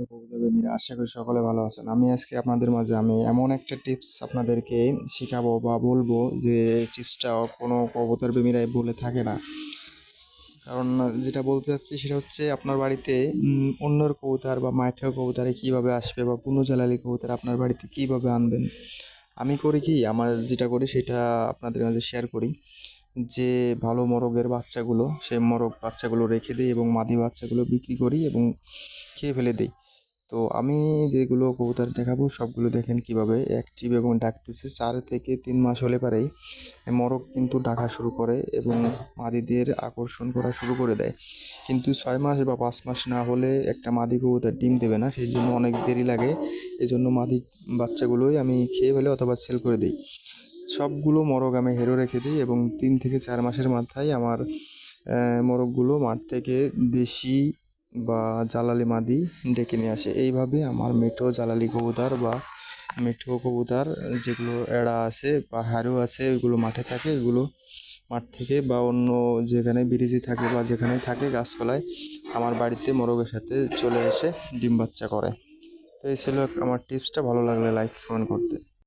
প্রিয় আশা করি সকলে ভালো আছেন। আমি আজকে আপনাদের মাঝে আমি এমন একটা টিপস আপনাদেরকে শেখাবো বা বলব যে টিপসটা কোনো কবুতর প্রেমীরাই বলে থাকে না। কারণ যেটা বলতে চাচ্ছি সেটা হচ্ছে আপনার বাড়িতে অন্যর কবুতর বা মাঠের কবুতরে কীভাবে আসবে বা পুনঃ জ্বালালি কবুতর আপনার বাড়িতে কীভাবে আনবেন? আমি করি কি, আমার যেটা করি সেটা আপনাদের মাঝে শেয়ার করি যে ভালো মোরগের বাচ্চাগুলো, সেই মোরগ বাচ্চাগুলো রেখে দিই এবং মাদি বাচ্চাগুলো বিক্রি করি এবং খেয়ে ফেলে দিই। তো আমি যেগুলো কবুতর দেখাবো সবগুলো দেখেন কীভাবে অ্যাক্টিভ এবং ডাকতেছে। চার থেকে তিন মাস হলে পারেই মোরগ কিন্তু ডাকা শুরু করে এবং মাদিদের আকর্ষণ করা শুরু করে দেয়। কিন্তু ছয় মাস বা পাঁচ মাস না হলে একটা মাদি কবুতর ডিম দেবে না, সেই জন্য অনেক দেরি লাগে। এই জন্য মাদি বাচ্চাগুলোই আমি খেয়ে ফেলে অথবা সেল করে দিই। সবগুলো মোরগ আমি হেরো রেখে দিই এবং তিন থেকে চার মাসের মাথায় আমার মোরগগুলো মাঠ থেকে দেশি বা জালালি মাদি ডেকে নিয়ে আসে। এইভাবে আমার মেঠো জালালি কবুতর বা মেঠো কবুতর যেগুলো এড়া আছে বা হারু আছে, ওইগুলো মাঠে থাকে এগুলো মাঠ থেকে বা অন্য যেখানে ব্রিজে থাকে বা যেখানে থাকে গাছপালায় আমার বাড়িতে মোরগের সাথে চলে এসে ডিম বাচ্চা করে। তো এই ছিল আমার টিপসটা। ভালো লাগলে লাইক কমেন্ট করতে।